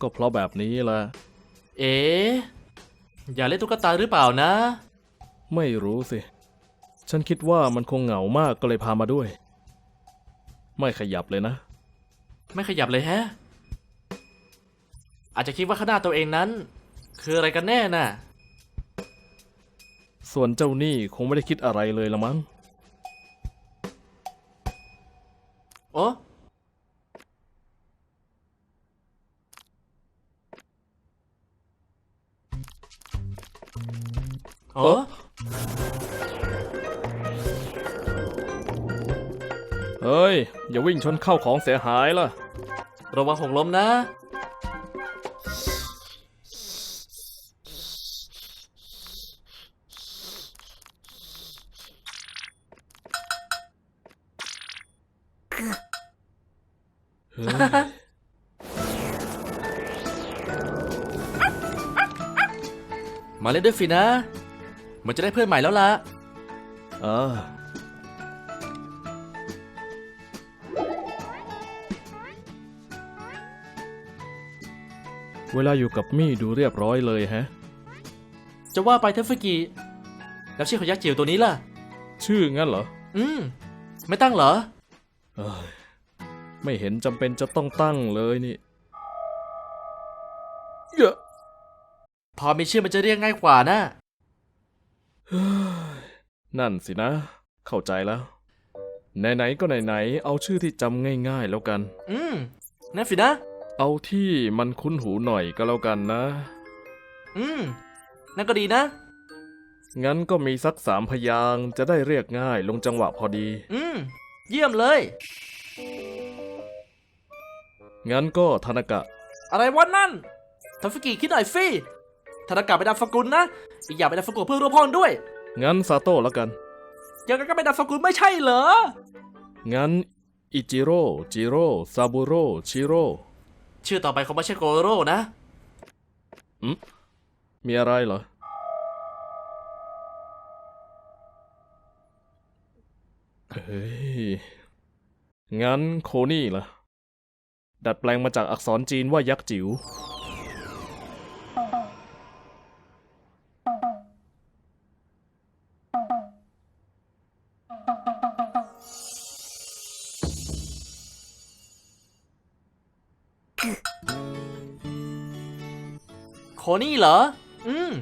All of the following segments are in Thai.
ก็เพราะแบบนี้แหละ เอ๋อย่าเล่นตุ๊กตาหรือเปล่านะ ไม่รู้สิ ฉันคิดว่ามันคงเหงามากก็เลยพามาด้วย ไม่ขยับเลยนะ ไม่ขยับเลยแฮะ อาจจะคิดว่าข้างหน้าตัวเองนั้น คืออะไรกันแน่น่ะ ส่วนเจ้านี่คงไม่ได้คิดอะไรเลยละมั้ง โอ้ โอ้เฮ้ย อย่าวิ่งชนเข้าของเสียหายล่ะ ระวังหกล้มนะเฮ้ยมาเล่นด้วยฟินะ มันจะได้เพื่อนใหม่แล้วล่ะอ่าเวลาอยู่กับมี่ดูเรียบร้อยเลยแฮะ จะว่าไปเทฟกิแล้วชื่อของยักษ์จิ๋วตัวนี้ล่ะ ชื่องั้นเหรอ อืม ไม่ตั้งเหรอเอ้ยไม่เห็นจำเป็นจะต้องตั้งเลยนี่เยอะพอมีชื่อมันจะเรียกง่ายกว่านะ นั่นสินะ เข้าใจแล้ว ไหนๆก็ไหนๆเอาชื่อที่จำง่ายๆแล้วกัน อืมนั่นฟินะ เอาที่มันคุ้นหูหน่อยก็แล้วกันนะ อืม นั่นก็ดีนะ งั้นก็มีสักสามพยางค์จะได้เรียกง่ายลงจังหวะพอดี อืม เยี่ยมเลย งั้นก็ธนากะ อะไรวะนั่นทาฟกิคิดหน่อยฟิ ธนากาเป็นดามสกุลนะ อีกอย่างเป็นดามสกุลเพื่อนร่วมห้องด้วย งั้นซาโต้แล้วกัน ยังไงก็เป็นดามสกุลไม่ใช่เหรอ งั้นอิจิโร่จิโร่ซาบุโร่ชิโร่ชื่อต่อไปคงไม่ใช่โกโร่นะมีอะไรเหรอ เฮ้ย งั้นโคนี่ล่ะ ดัดแปลงมาจากอักษรจีนว่ายักษ์จิ๋ว โคนี่เหรอ อืม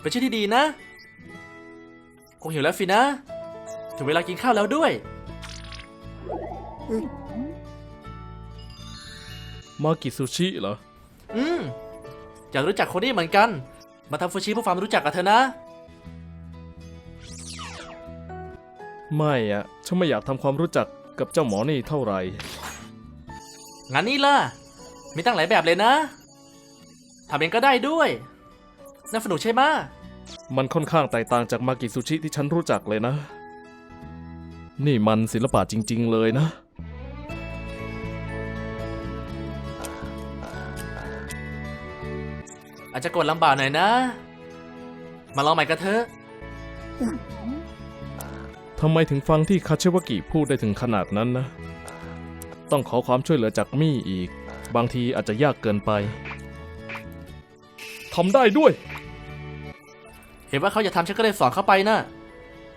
เป็นชื่อที่ดีนะ คงหิวแล้วฟินะ ถึงเวลากินข้าวแล้วด้วย มากิซูชิเหรอ อืม อยากรู้จักโคนี่เหมือนกัน มาทำฟูชิเพื่อความรู้จักกับเธอนะ ไม่อะฉันไม่อยากทำความรู้จักกับเจ้าหมอนี่เท่าไหร่ งั้นนี่ล่ะ มีตั้งหลายแบบเลยนะทำเองก็ได้ด้วยน่าสนุกใช่ไหมะมันค่อนข้างแตกต่างจากมากิซูชิที่ฉันรู้จักเลยนะ นี่มันศิลปะจริง ๆ เลยนะ อาจจะกดลำบากหน่อยนะ มาลองใหม่กันเถอะทำไมถึงฟังที่คาเชวากิพูดได้ถึงขนาดนั้นนะ ต้องขอความช่วยเหลือจากมี่อีก บางทีอาจจะยากเกินไปทำได้ด้วย เห็นว่าเขาอยากทำฉันก็เลยสอนเข้าไปนะ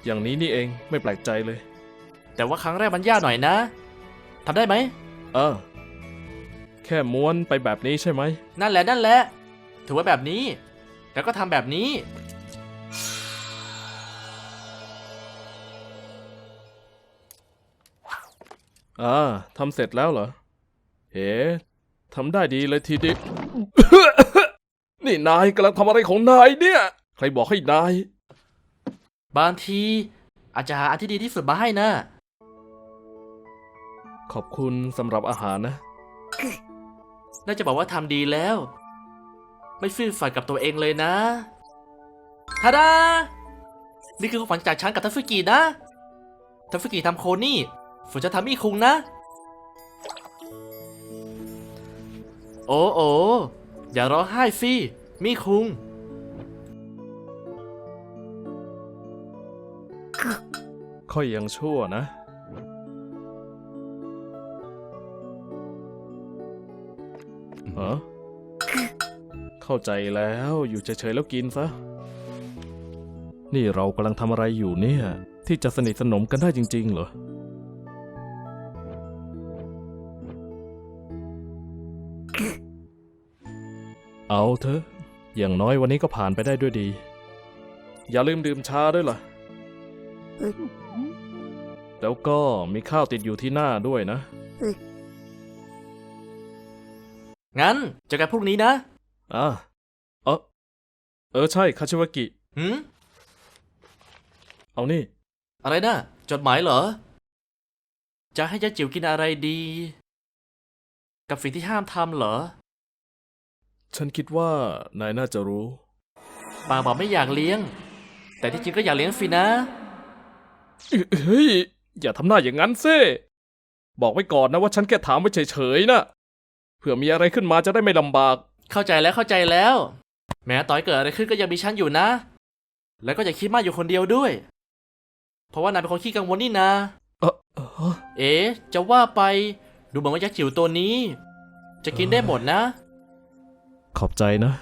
อย่างนี้นี่เองไม่แปลกใจเลย แต่ว่าครั้งแรกมันยากหน่อยนะทำได้ไหม เออ แค่ม้วนไปแบบนี้ใช่ไหม นั่นแหละนั่นแหละ ถือว่าแบบนี้ แล้วก็ทำแบบนี้ อ่าทำเสร็จแล้วเหรอเฮ้ ทำได้ดีเลยทีเดียว นี่นายกำลังทำอะไรของนายเนี่ย ใครบอกให้นาย บางทีอาจจะหาอันที่ดีที่สุดมาให้นะ ขอบคุณสำหรับอาหารนะ น่าจะบอกว่าทำดีแล้ว ไม่ฟื้นฝันกับตัวเองเลยนะทาดา นี่คือของขวัญจากฉันกับทัฟฟิกินะ ทัฟฟิกิทำโคนี่ฝนจะทำอีคุงนะ โอ้โออย่าร้องไห้สิมีคุง ค่อยยังชั่วนะ ฮะ เข้าใจแล้วอยู่เฉยๆแล้วกินซะ นี่เรากำลังทำอะไรอยู่เนี่ย ที่จะสนิทสนมกันได้จริงๆเหรอ เอาเถอะ อย่างน้อยวันนี้ก็ผ่านไปได้ด้วยดี อย่าลืมดื่มชาด้วยล่ะ แล้วก็มีข้าวติดอยู่ที่หน้าด้วยนะ งั้นเจอกันพรุ่งนี้นะอะเออเออใช่คาชิวากิ หืมเอานี่ อะไรนะ จดหมายเหรอ จะให้ยายจิ๋วกินอะไรดี กับสิ่งที่ห้ามทำเหรอ ฉันคิดว่านายน่าจะรู้ ปากบอกไม่อยากเลี้ยง แต่ที่จริงก็อยากเลี้ยงสินะ เฮ้ย อย่าทำหน้าอย่างนั้นเซ่บอกไว้ก่อนนะว่าฉันแค่ถามไว้เฉยๆนะ เผื่อมีอะไรขึ้นมาจะได้ไม่ลำบาก เข้าใจแล้วเข้าใจแล้ว แม้ต่อยเกิดอะไรขึ้นก็ยังมีฉันอยู่นะ แล้วก็อย่าคิดมากอยู่คนเดียวด้วย เพราะว่านายเป็นคนขี้กังวลนี่นะ เออเออเอ๊ะจะว่าไป ดูเหมือนว่ายักษ์จิ๋วตัวนี้ จะกินได้หมดนะ ขอบใจนะ